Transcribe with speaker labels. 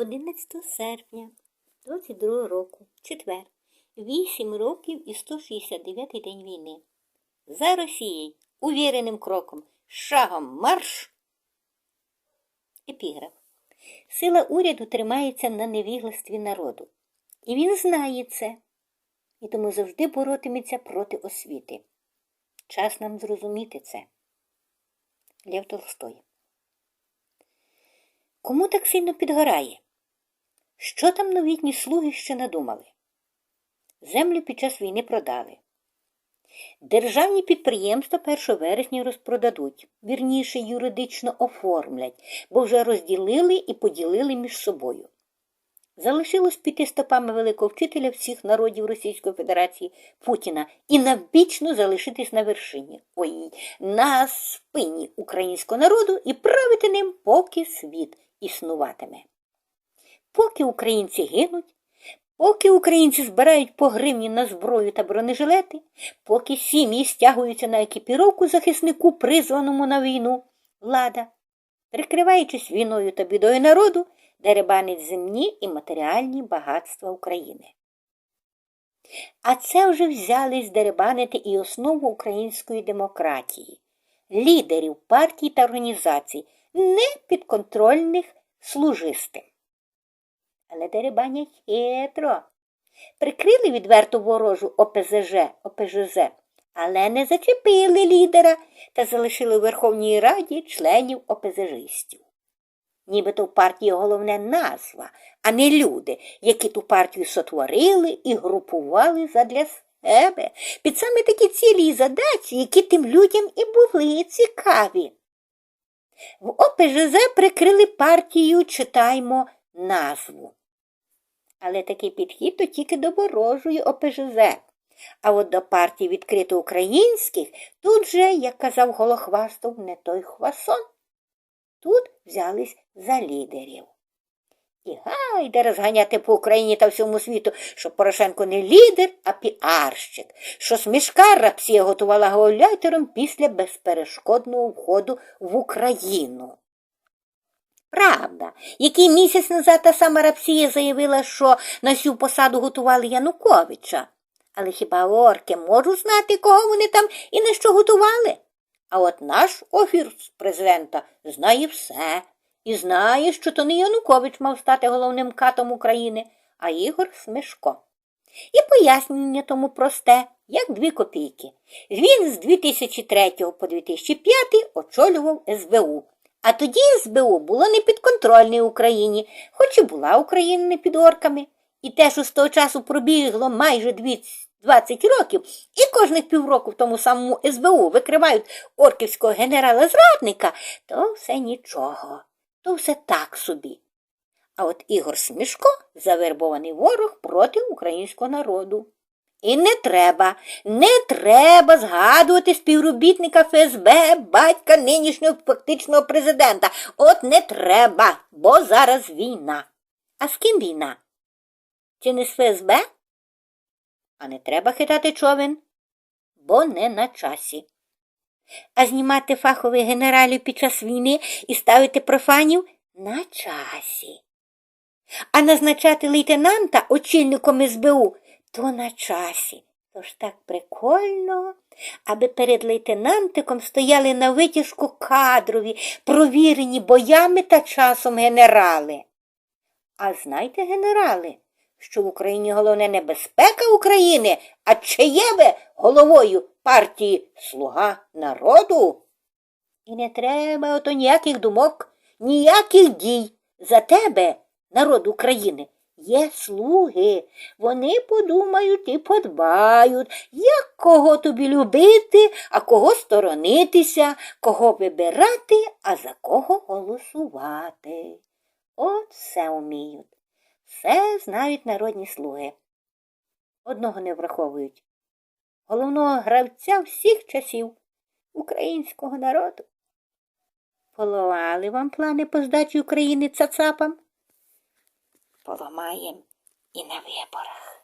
Speaker 1: 11 серпня 22 року, четвер, 8 років і 169 день війни. За Росією увіреним кроком, шагом марш. Епіграф. Сила уряду тримається на невігластві народу. І він знає це, і тому завжди боротиметься проти освіти. Час нам зрозуміти це. Лев Толстой. Кому так сильно підгорає? Що там новітні слуги ще надумали? Землю під час війни продали. Державні підприємства 1 вересня розпродадуть, вірніше юридично оформлять, бо вже розділили і поділили між собою. Залишилось піти стопами великого вчителя всіх народів Російської Федерації Путіна і навічно залишитись на вершині, ой, на спині українського народу і правити ним, поки світ існуватиме. Поки українці гинуть, поки українці збирають по гривні на зброю та бронежилети, поки сім'ї стягуються на екіпіровку захиснику, призваному на війну, влада, прикриваючись війною та бідою народу, деребанить земні і матеріальні багатства України. А це вже взялись деребанити і основу української демократії, лідерів партій та організацій, не підконтрольних служистим. Але деребанять хитро. Прикрили відверту ворожу ОПЗЖ, ОПЖЗ, але не зачепили лідера та залишили у Верховній Раді членів ОПЗЖистів. Нібито в партії головне назва, а не люди, які ту партію сотворили і групували задля себе під саме такі цілі і задачі, які тим людям і були цікаві. В ОПЖЗ прикрили партію, читаймо назву. Але такий підхід то тільки до ворожої ОПЖЗ. А от до партії відкрито українських тут же, як казав Голохвастов, не той хвасон. Тут взялись за лідерів. І гайде розганяти по Україні та всьому світу, що Порошенко не лідер, а піарщик, що смішка рапсія готувала гауляйтером після безперешкодного входу в Україну. Правда, який місяць назад та сама Рапсія заявила, що на цю посаду готували Януковича. Але хіба орки можуть знати, кого вони там і на що готували? А от наш офіс президента знає все і знає, що то не Янукович мав стати головним катом України, а Ігор Смешко. І пояснення тому просте, як дві копійки. Він з 2003 по 2005 очолював СБУ. А тоді СБУ було не підконтрольне Україні, хоч і була Україна не під орками. І те, що з того часу пробігло майже 20 років, і кожних півроку в тому самому СБУ викривають орківського генерала-зрадника, то все нічого, то все так собі. А от Ігор Смішко завербований ворог проти українського народу. І не треба, не треба згадувати співробітника ФСБ, батька нинішнього фактичного президента. От не треба, бо зараз війна. А з ким війна? Чи не з ФСБ? А не треба хитати човен, бо не на часі. А знімати фахових генералів під час війни і ставити профанів на часі. А назначати лейтенанта очільником СБУ то на часі. Тож так прикольно, аби перед лейтенантиком стояли на витяжку кадрові, провірені боями та часом генерали. А знайте, генерали, що в Україні головне не безпека України, а чиєве головою партії Слуга народу? І не треба ото ніяких думок, ніяких дій. За тебе, народ України, є слуги. Вони подумають і подбають, як кого тобі любити, а кого сторонитися, кого вибирати, а за кого голосувати. От все вміють. Все знають народні слуги. Одного не враховують. Головного гравця всіх часів українського народу. Поламали вам плани по здачі України цацапам? Поламаєм і на виборах.